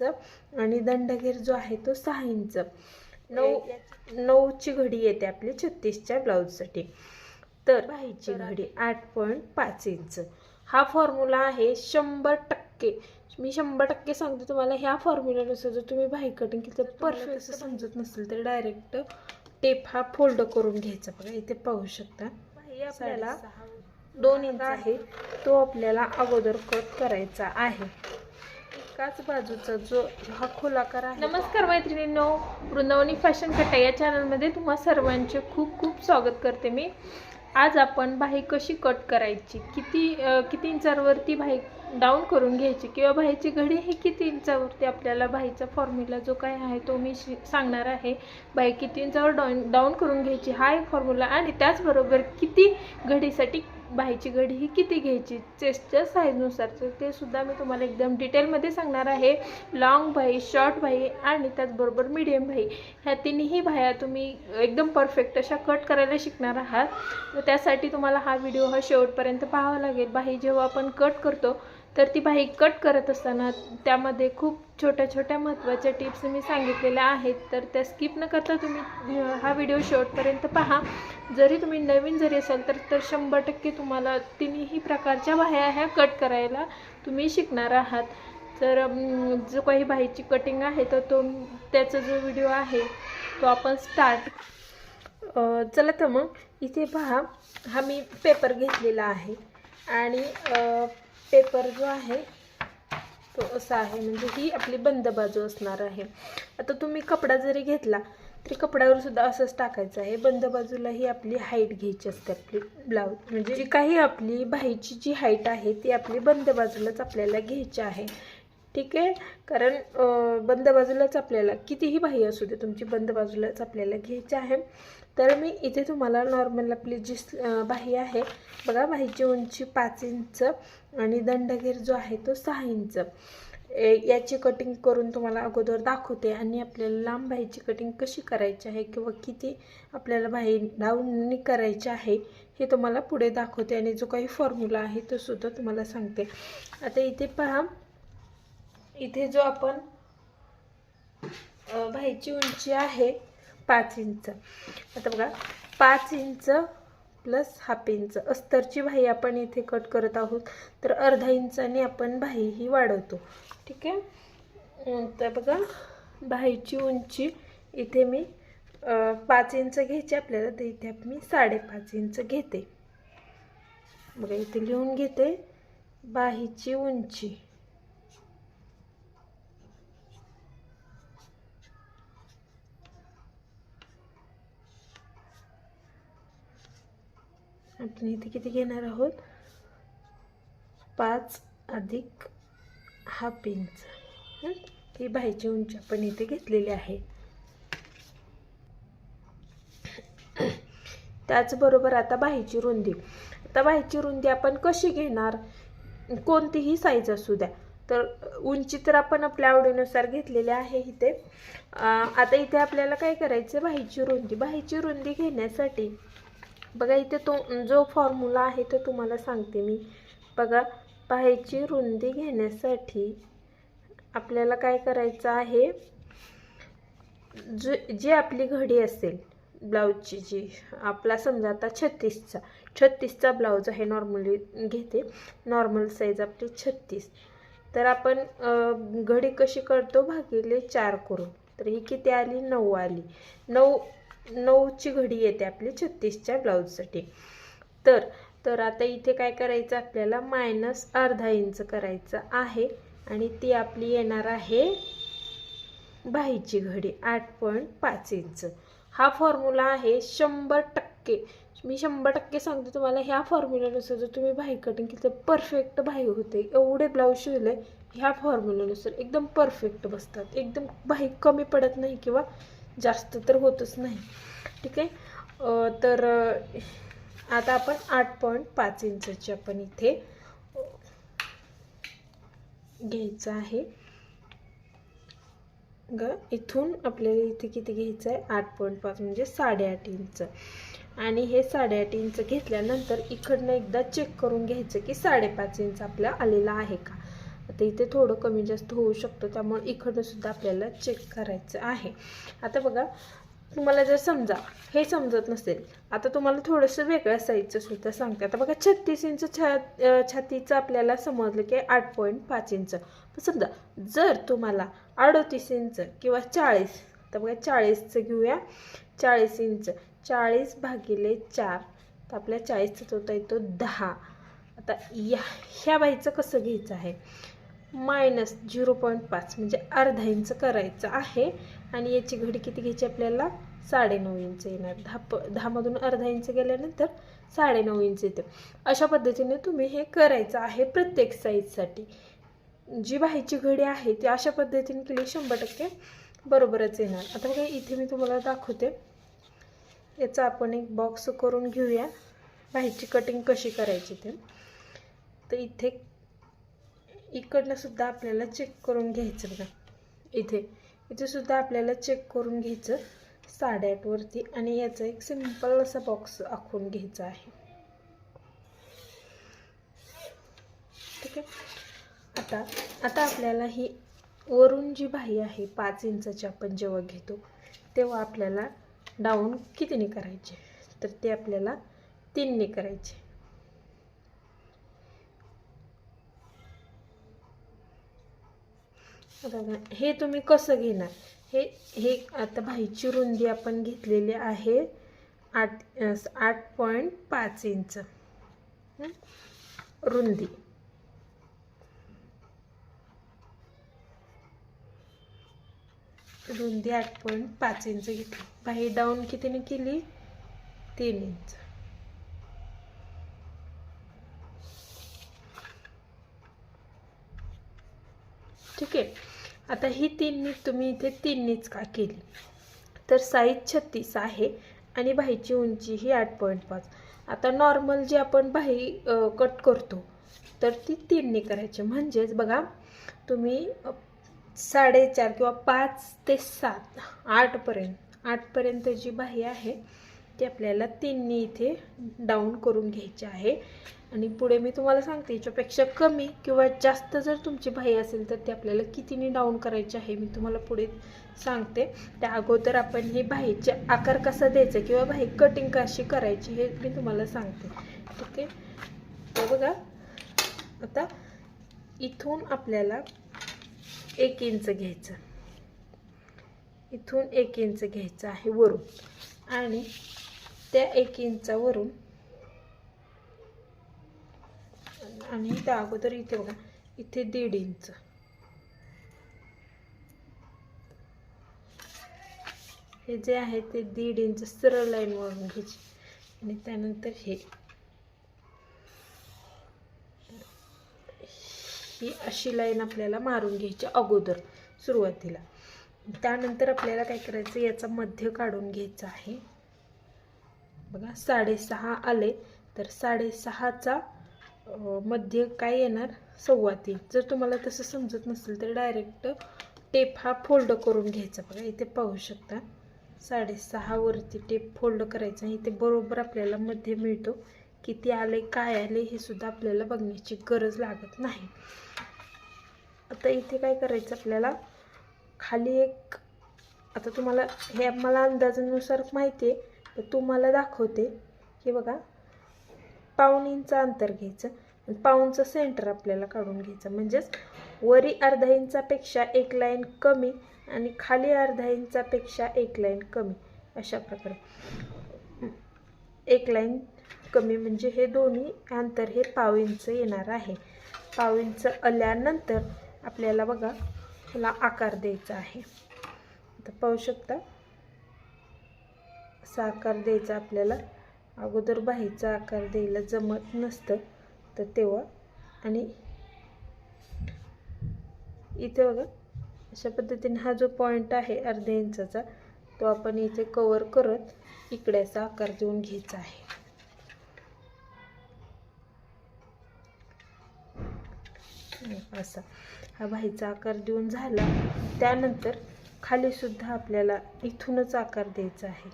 Inch आणि दंडघेर जो आहे तो सहा इंच नऊ नऊची घडी येते आपली छत्तीसच्या ब्लाऊजसाठी. तर बाईची घडी आठ पॉईंट पाच इंच. हा फॉर्म्युला आहे शंभर टक्के. मी शंभर टक्के सांगते तुम्हाला ह्या फॉर्म्युल्यानुसार जर तुम्ही बाई कटिंग केलं तर परफेक्ट समजत नसेल तर डायरेक्ट टेप हा फोल्ड करून घ्यायचा. बघा इथे पाहू शकता. आपल्याला दोन इंच आहे. तो आपल्याला अगोदर कट करायचा आहे. एकाच बाजूचा जो हा खोलाकार आहे. नमस्कार मैत्रिणींनो वृंदावनी फॅशन कट्टा या चॅनलमध्ये तुम्हा सर्वांचे खूप खूप स्वागत करते मी. आज आपण बाही कशी कट करायची किती किती इंचावरती बाही डाऊन करून घ्यायची किंवा बाहीची घडी हे किती इंचावरती आपल्याला बाहीचा फॉर्म्युला जो काय आहे तो मी शि- सांगणार आहे. बाही किती इंचावर डाऊन डाऊन करून घ्यायची हा एक फॉर्म्युला आणि त्याचबरोबर किती घडीसाठी बाहीची घडी ही किती घ्यायची? चेस्टच्या साईजनुसार तर ते सुद्धा मी तुम्हाला एकदम डिटेलमध्ये सांगणार आहे. लाँग भाई शॉर्ट भाई आणि त्याचबरोबर मीडियम भाई. ह्या तिन्ही भाया तुम्ही एकदम परफेक्ट अशा कट करायला शिकणार आहात. त्यासाठी तुम्हाला हा व्हिडिओ हा शेवटपर्यंत पाहावा लागेल. बाही जेव्हा आपण कट करतो तर ती बाई कट करत असताना त्यामध्ये खूप छोट्या छोट्या महत्त्वाच्या टिप्स मी सांगितलेल्या आहेत. तर त्या स्किप न करता तुम्ही हा व्हिडिओ शेवटपर्यंत पहा. जरी तुम्ही नवीन जरी असाल तर तर शंभर टक्के तुम्हाला तिन्ही प्रकारच्या बाह्या ह्या कट करायला तुम्ही शिकणार आहात. तर जो काही बाईची कटिंग आहे तर तो त्याचा जो व्हिडिओ आहे तो आपण स्टार्ट चला तर मग इथे पहा. हा मी पेपर घेतलेला आहे. आणि पेपर जो आहे तो असा आहे. म्हणजे ही आपली बंद बाजू असणार आहे. आता तुम्ही कपडा जरी घेतला तरी कपड्यावर सुद्धा असंच टाकायचं आहे. बंद बाजूला ही आपली हाईट घ्यायची असते आपली ब्लाऊज म्हणजे जी काही आपली बाहीची जी हाईट आहे ती आपली बंद बाजूलाच आपल्याला घ्यायची आहे. ठीक आहे? कारण बंद बाजूलाच आपल्याला कितीही बाही असू दे तुमची बंद बाजूलाच आपल्याला घ्यायची आहे. तर मी इथे तुम्हाला नॉर्मल आपली जी बाही आहे बघा बाहीची उंची पाच इंच आणि दंडघेर जो आहे तो सहा इंच ए, याची कटिंग करून तुम्हाला अगोदर दाखवते आणि आपल्याला लांब बाहीची कटिंग कशी करायची आहे किंवा किती आपल्याला बाही डाऊननी करायची आहे हे तुम्हाला पुढे दाखवते आणि जो काही फॉर्म्युला आहे तो सुद्धा तुम्हाला सांगते. आता इथे पहा इथे जो आपण बाहीची उंची आहे पाच इंच. आता बघा पाच इंच प्लस हाफ इंच अस्तरची बाही आपण इथे कट करत आहोत. तर अर्धा इंचाने आपण बाही ही वाढवतो. ठीक आहे? तर बघा बाहीची उंची इथे मी पाच इंच घ्यायची आपल्याला तर इथे मी साडेपाच इंच घेते. बघा इथे लिहून घेते बाहीची उंची. आपण इथे किती घेणार आहोत? पाच अधिक हाफ इंच ही? बाहीची उंची आपण इथे घेतलेली आहे. त्याचबरोबर आता बाहीची रुंदी. आता बाहीची रुंदी आपण कशी घेणार? कोणतीही साईज असू द्या. तर उंची तर आपण आपल्या आवडीनुसार घेतलेली आहे इथे. आता इथे आपल्याला काय करायचं बाहीची रुंदी. बाहीची रुंदी घेण्यासाठी बघा इथे तो जो फॉर्म्युला आहे तो तुम्हाला सांगते मी. बघा पायाची रुंदी घेण्यासाठी आपल्याला काय करायचं आहे? जो जी आपली घडी असेल ब्लाऊजची जी आपला समजा आता छत्तीसचा छत्तीसचा ब्लाऊज आहे नॉर्मली घेते. नॉर्मल साईज आपली छत्तीस. तर आपण घडी कशी करतो? भागिले चार करून. तर ही किती आली? नऊ आली. नऊ नऊची घडी येते आपली छत्तीसच्या ब्लाऊजसाठी. तर तर आता इथे काय करायचं आपल्याला? मायनस अर्धा इंच करायचं आहे. आणि ती आपली येणार आहे बाहीची घडी आठ पॉईंट पाच इंच. हा फॉर्म्युला आहे शंभर टक्के. मी शंभर टक्के सांगते तुम्हाला ह्या फॉर्म्युल्यानुसार जर तुम्ही बाही कटिंग केली तर परफेक्ट बाही होते. एवढे ब्लाऊज शिवले ह्या फॉर्म्युल्यानुसार एकदम परफेक्ट बसतात. एकदम बाही कमी पडत नाही किंवा जास्त तर होतच नाही. ठीक आहे? तर आता आपण आठ पॉईंट पाच इंचाची आपण इथे घ्यायचं आहे. ग इथून आपल्याला इथे किती घ्यायचं आहे? आठ पॉईंट पाच म्हणजे साडेआठ इंच. आणि हे साडेआठ इंच घेतल्यानंतर इकडनं एकदा चेक करून घ्यायचं की साडेपाच इंच आपला आलेला आहे का? तर इथे थोडं कमी जास्त होऊ शकतं त्यामुळे इकडनं सुद्धा आपल्याला चेक करायचं आहे. आता बघा तुम्हाला जर समजा हे समजत नसेल आता तुम्हाला थोडंसं वेगळ्या साईजचं सुद्धा सांगते. आता बघा छत्तीस इंच छा छातीचं आपल्याला समजलं की आठ पॉईंट पाच इंच. समजा जर तुम्हाला अडोतीस इंच किंवा चाळीस तर बघा चाळीसचं घेऊया. चाळीस इंच चाळीस भागिले चार तर आपल्या चाळीसचा होता येतो दहा. आता या ह्या बाईचं कसं घ्यायचं आहे? मायनस झिरो पॉईंट पाच म्हणजे अर्धा इंच करायचं आहे. आणि याची घडी किती घ्यायची आपल्याला? साडेनऊ इंच येणार. दहा प दहामधून अर्धा इंच गेल्यानंतर साडेनऊ इंच येते. अशा पद्धतीने तुम्ही हे करायचं आहे प्रत्येक साईजसाठी जी बाहेरची घडी आहे ती अशा पद्धतीने केली शंभर टक्के बरोबरच येणार. आता बघा इथे मी तुम्हाला दाखवते. याचा आपण एक बॉक्स करून घेऊया. बाहेरची कटिंग कशी करायची ते. तर इथे इकडनं सुद्धा आपल्याला चेक करून घ्यायचं बघा. इथे इथे सुद्धा आपल्याला चेक करून घ्यायचं साडेआठवरती आणि याचा एक सिंपल असा बॉक्स आखून घ्यायचा आहे. ठीक आहे? आता आता आपल्याला ही वरून जी बाही आहे पाच इंचाची आपण जेव्हा घेतो तेव्हा आपल्याला डाऊन कितीने करायचे? तर ते आपल्याला तीनने करायचे. बघा, हे तुम्ही कसं घेणार? हे हे आता भाईची रुंदी आपण घेतलेली आहे आठ आठ पॉईंट पाच इंच. रुंदी. रुंदी आठ पॉईंट पाच इंच घेतली. बाही डाऊन कितीने केली? तीन इंच. ठीक आहे? आता ही तीन तुम्ही इथे तीननीच का केली? तर साईज छत्तीस आहे आणि बाहीची उंची ही आठ पॉईंट पाच. आता नॉर्मल जी आपण बाही कट करतो तर ती तीनने करायची. म्हणजेच बघा तुम्ही साडेचार किंवा पाच ते सात आठपर्यंत आठपर्यंत जी बाही आहे ती आपल्याला तीननी इथे डाऊन करून घ्यायची आहे. आणि पुढे मी तुम्हाला सांगते याच्यापेक्षा कमी किंवा जास्त जर तुमची भाई असेल तर ती आपल्याला कितीने डाऊन करायची आहे मी तुम्हाला पुढे सांगते. त्या अगोदर आपण ही भाईचे आकार कसा द्यायचा किंवा भाई कटिंग कशी करायची हे मी तुम्हाला सांगते. ठीक आहे? तर बघा आता इथून आपल्याला एक इंच घ्यायचं. इथून एक इंच घ्यायचं आहे वरून. आणि त्या एक इंचावरून आणि त्या अगोदर इथे बघा इथे दीड इंच. हे जे आहे ते दीड इंच सरळ लाईन वळून घ्यायची. आणि त्यानंतर हे. ही अशी लाईन आपल्याला मारून घ्यायची अगोदर सुरुवातीला. त्यानंतर आपल्याला काय करायचं याचा मध्य काढून घ्यायचा आहे. बघा साडेसहा आले तर साडेसहाचा मध्य काय येणार? सव्वा तीन जर तुम्हाला तसं समजत नसेल तर डायरेक्ट टेप हा फोल्ड करून घ्यायचा. बघा इथे पाहू शकता. साडेसहावरती टेप फोल्ड करायचा इथे बरोबर आपल्याला मध्य मिळतो. किती आले काय आले हे सुद्धा आपल्याला बघण्याची गरज लागत नाही. आता इथे काय करायचं आपल्याला? खाली एक आता तुम्हाला हे मला अंदाजानुसार माहिती आहे. तर तुम्हाला दाखवते की बघा पाऊन इंच अंतर घ्यायचं आणि पाऊनचं सेंटर आपल्याला काढून घ्यायचं. म्हणजेच वरी अर्धा इंचापेक्षा एक लाईन कमी आणि खाली अर्धा इंचापेक्षा एक लाईन कमी अशा प्रकारे. एक लाईन कमी म्हणजे हे दोन्ही अंतर हे पाव इंच येणार आहे. पाव इंच आल्यानंतर आपल्याला बघा ह्याला आकार द्यायचा आहे. आता पाहू शकता. असा आकार द्यायचा आपल्याला. अगोदर बाहीचा आकार द्यायला जमत नसतं तर तेव्हा. आणि इथे बघा अशा पद्धतीने हा जो पॉईंट आहे अर्ध्या इंचाचा तो आपण इथे कवर करत इकडे असा आकार देऊन घ्यायचा आहे. असा. हा बाहीचा आकार देऊन झाला. त्यानंतर खाली सुद्धा आपल्याला इथूनच आकार द्यायचा आहे.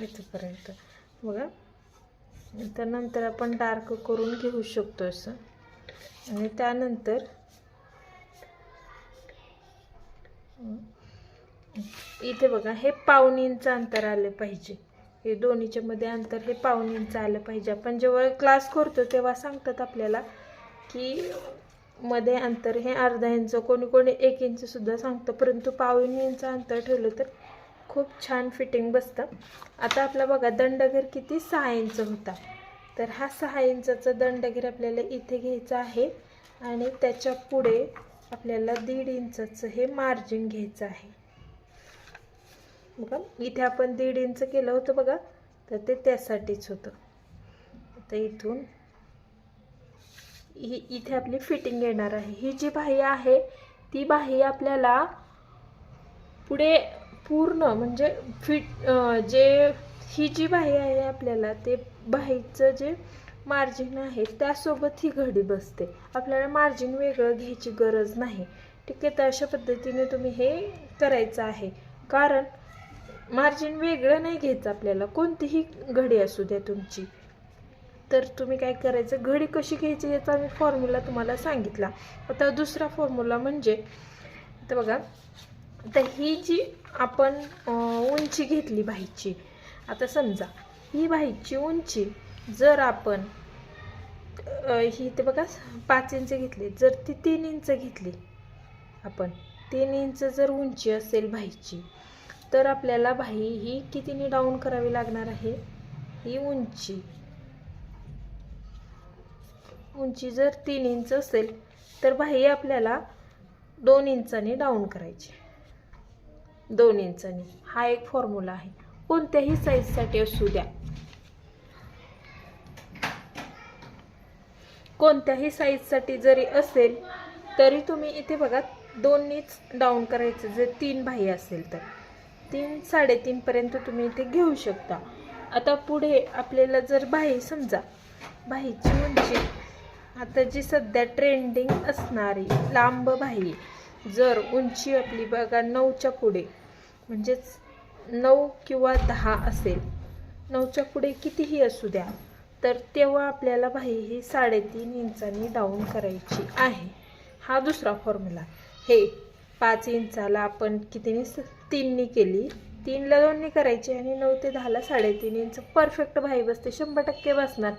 इथपर्यंत. बघा. त्यानंतर आपण डार्क करून घेऊ शकतो असं. आणि त्यानंतर इथे बघा हे पाऊण इंच अंतर आलं पाहिजे. हे दोन्हीच्या मध्ये अंतर हे पाऊण इंच आलं पाहिजे. आपण जेव्हा क्लास करतो तेव्हा सांगतात आपल्याला की मध्ये अंतर हे अर्धा इंच कोणी कोणी एक इंच सुद्धा सांगतं. परंतु पाऊण इंच अंतर ठेवलं तर खूप छान फिटिंग बसतं. आता आपला बघा दंडगीर किती सहा इंच होता. तर हा सहा इंचाचा दंडगीर आपल्याला इथे घ्यायचा आहे आणि त्याच्या पुढे आपल्याला दीड इंचाचं हे मार्जिन घ्यायचं आहे. बघा इथे आपण दीड इंच केलं होतं बघा तर ते त्यासाठीच होतं. आता इथून ही इथे आपली फिटिंग येणार आहे. ही जी बाही आहे ती बाही आपल्याला पुढे पूर्ण म्हणजे फिट जे ही जी बाही आहे आपल्याला ते बाहीचं जे मार्जिन आहे त्यासोबत ही घडी बसते. आपल्याला मार्जिन वेगळं घ्यायची गरज नाही. ठीक आहे तर अशा पद्धतीने तुम्ही हे करायचं आहे. कारण मार्जिन वेगळं नाही घ्यायचं आपल्याला. कोणतीही घडी असू द्या तुमची. तर तुम्ही काय करायचं? घडी कशी घ्यायची याचा मी फॉर्म्युला तुम्हाला सांगितला. आता दुसरा फॉर्म्युला म्हणजे आता बघा आता ही जी आपण उंची घेतली भाईची आता समजा ही भाईची उंची जर आपण ही ते बघा पाच इंच घेतली जर ती तीन इंच घेतली आपण तीन इंच जर उंची असेल भाईची तर आपल्याला भाई ही कितीने डाऊन करावी लागणार आहे? ही उंची. उंची जर तीन इंच असेल तर बाही आपल्याला दोन इंचांनी डाऊन करायची. दोन इंचांनी हा एक फॉर्म्युला आहे. कोणत्याही साईजसाठी असू द्या. कोणत्याही साईजसाठी जरी असेल तरी तुम्ही इथे बघा दोन्हीच डाऊन करायचं. जर तीन बाही असेल तर. तीन साडेतीनपर्यंत तुम्ही इथे घेऊ शकता. आता पुढे आपल्याला जर बाही समजा बाहीची उंची. आता जी सध्या ट्रेंडिंग असणारी लांब बाही जर उंची आपली बघा नऊच्या पुढे. म्हणजेच नऊ किंवा दहा असेल. नऊच्या पुढे कितीही असू द्या तर तेव्हा आपल्याला बाही ही साडेतीन इंचांनी डाऊन करायची आहे. हा दुसरा फॉर्म्युला हे पाच इंचाला आपण कितीनी तीननी केली तीनला दोननी करायची आणि नऊ ते दहाला साडेतीन इंच परफेक्ट भाई बसते शंभर टक्के बसणार.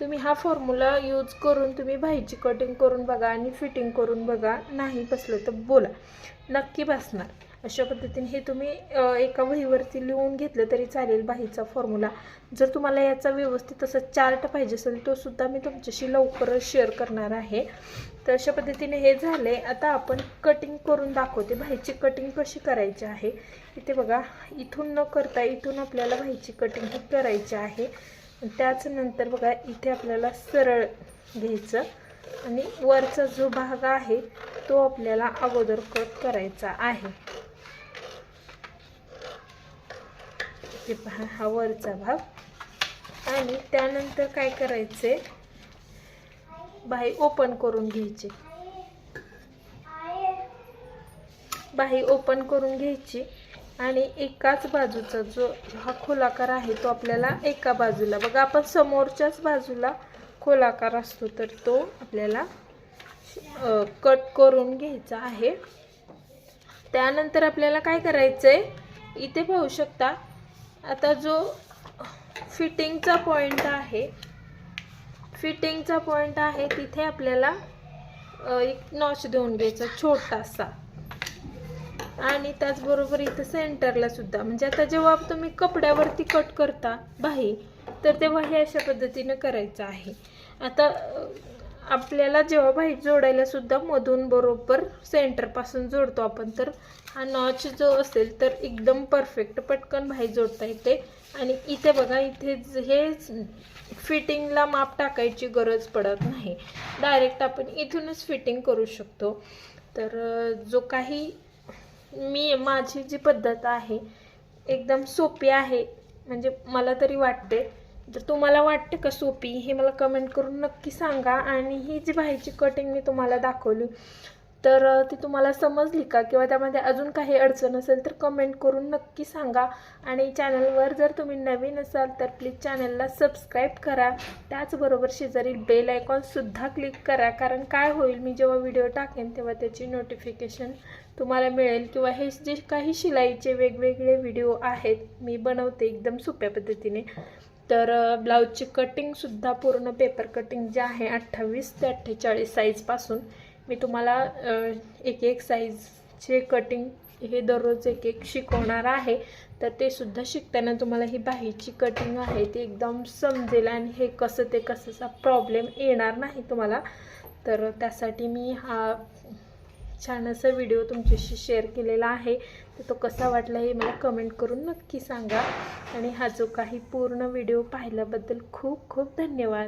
तुम्ही हा फॉर्म्युला यूज करून तुम्ही भाईची कटिंग करून बघा आणि फिटिंग करून बघा नाही बसलं तर बोला. नक्की बसणार. अशा पद्धतीने हे तुम्ही एका वहीवरती लिहून घेतलं तरी चालेल बाहीचा फॉर्म्युला जर तुम्हाला याचा व्यवस्थित असं चार्ट पाहिजे असेल तो सुद्धा मी तुमच्याशी लवकरच शेअर करणार आहे. तर अशा पद्धतीने हे झाले आता आपण कटिंग करून दाखवते. बाहीची कटिंग कशी करायची आहे? इथे बघा इथून न करता इथून आपल्याला बाहीची कटिंग ही करायची आहे. त्याच नंतर बघा इथे आपल्याला सरळ घ्यायचं आणि वरचा जो भाग आहे तो आपल्याला अगोदर कट करायचा आहे. हे पहा हा वरचा भाग. आणि त्यानंतर काय करायचे? बाही ओपन करून घ्यायची. बाही ओपन करून घ्यायची. आणि एकाच बाजूचा जो हा खोलाकार आहे तो आपल्याला एका बाजूला बघा आपण समोरच्याच बाजूला खोलाकार असतो तर तो आपल्याला कट करून घ्यायचा आहे. त्यानंतर आपल्याला काय करायचं आहे इथे पाहू शकता आता जो फिटिंगचा पॉईंट आहे फिटिंगचा पॉईंट आहे तिथे आपल्याला एक नॉच देऊन घ्यायचा छोटासा. आणि त्याचबरोबर इथं सेंटरला सुद्धा. म्हणजे आता जेव्हा तुम्ही कपड्यावरती कट करता बाही तर तेव्हा हे अशा पद्धतीनं करायचं आहे. आता आपल्याला जेव्हा बाही जोडायला सुद्धा मधून बरोबर सेंटरपासून जोडतो आपण तर हा नॉच जो असेल तर एकदम परफेक्ट पटकन बाही जोडता येते. आणि इथे बघा इथे हे फिटिंगला माप टाकायची गरज पडत नाही. डायरेक्ट आपण इथूनच फिटिंग करू शकतो. तर जो काही मी माझी जी पद्धत आहे एकदम सोपी आहे म्हणजे मला तरी वाटते जर तुम्हाला वाटते का सोपी हे मला कमेंट करून नक्की सांगा. आणि ही जी बाहेरची कटिंग मी तुम्हाला दाखवली तर ती तुम्हाला समजली का? किंवा त्यामध्ये अजून काही अडचण असेल तर कमेंट करून नक्की सांगा. आणि चॅनलवर जर तुम्ही नवीन असाल तर प्लीज चॅनलला सबस्क्राईब करा. त्याचबरोबर शेजारी बेल आयकॉनसुद्धा क्लिक करा. कारण काय होईल मी जेव्हा व्हिडिओ टाकेन तेव्हा त्याची नोटिफिकेशन तुम्हाला मिळेल. किंवा हे जे काही शिलाईचे वेगवेगळे व्हिडिओ आहेत मी बनवते एकदम सोप्या पद्धतीने. तर ब्लाऊजची कटिंगसुद्धा पूर्ण पेपर कटिंग जे आहे अठ्ठावीस ते अठ्ठेचाळीस साईजपासून मी तुम्हाला एक एक साईजचे कटिंग हे दररोज एक एक शिकवणार आहे. तर ते सुद्धा शिकताना तुम्हाला ही बाहीची कटिंग आहे ती एकदम समजेल आणि हे कसं ते कसंचा प्रॉब्लेम येणार नाही तुम्हाला. तर त्यासाठी मी हा छान असा व्हिडिओ तुमच्याशी शेअर केलेला आहे. तर तो कसा वाटला हे मला कमेंट करून नक्की सांगा. आणि हा जो काही पूर्ण व्हिडिओ पाहिल्याबद्दल खूप खूप धन्यवाद.